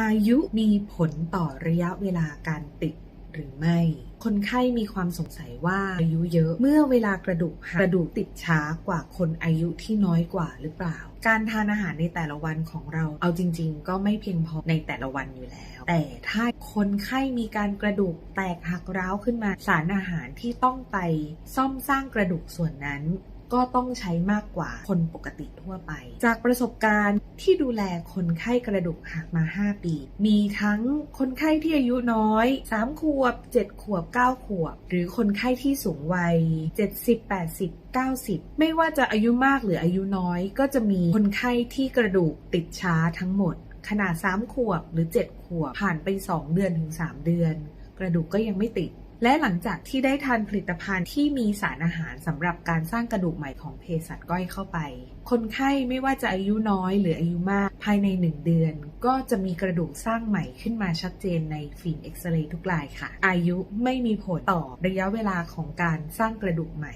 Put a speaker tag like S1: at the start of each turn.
S1: อายุมีผลต่อระยะเวลาการติดหรือไม่ คนไข้มีความสงสัยว่าอายุเยอะเมื่อเวลากระดูกหักกระดูกติดช้ากว่าคนอายุที่น้อยกว่าหรือเปล่า การทานอาหารในแต่ละวันของเรา เอาจริง ๆ ก็ไม่เพียงพอในแต่ละวันอยู่แล้ว แต่ถ้าคนไข้มีการกระดูกแตกหักร้าวขึ้นมา สารอาหารที่ต้องไปซ่อมสร้างกระดูกส่วนนั้น ก็ต้องใช้มากกว่าคนปกติทั่วไป จากประสบการณ์ที่ดูแลคนไข้กระดูกหักมา 5 ปี มีทั้งคนไข้ที่อายุน้อย 3 ขวบ 7 ขวบ 9 ขวบ หรือคนไข้ที่สูงวัย 70 80 90 ไม่ว่าจะอายุมากหรืออายุน้อย ก็จะมีคนไข้ที่กระดูกติดช้าทั้งหมด ขนาด 3 ขวบหรือ 7 ขวบผ่านไป 2 เดือนถึง 3 เดือน กระดูกก็ยังไม่ติด และหลังจากที่ได้ทานผลิตภัณฑ์ที่มีสารอาหารสำหรับการสร้างกระดูกใหม่ของเภสัชก้อยเข้าไป คนไข้ไม่ว่าจะอายุน้อยหรืออายุมาก ภายใน 1 เดือน ก็จะมีกระดูกสร้างใหม่ขึ้นมาชัดเจนในฟิล์มเอ็กซเรย์ทุกรายค่ะ อายุไม่มีผลต่อระยะเวลาของการสร้างกระดูกใหม่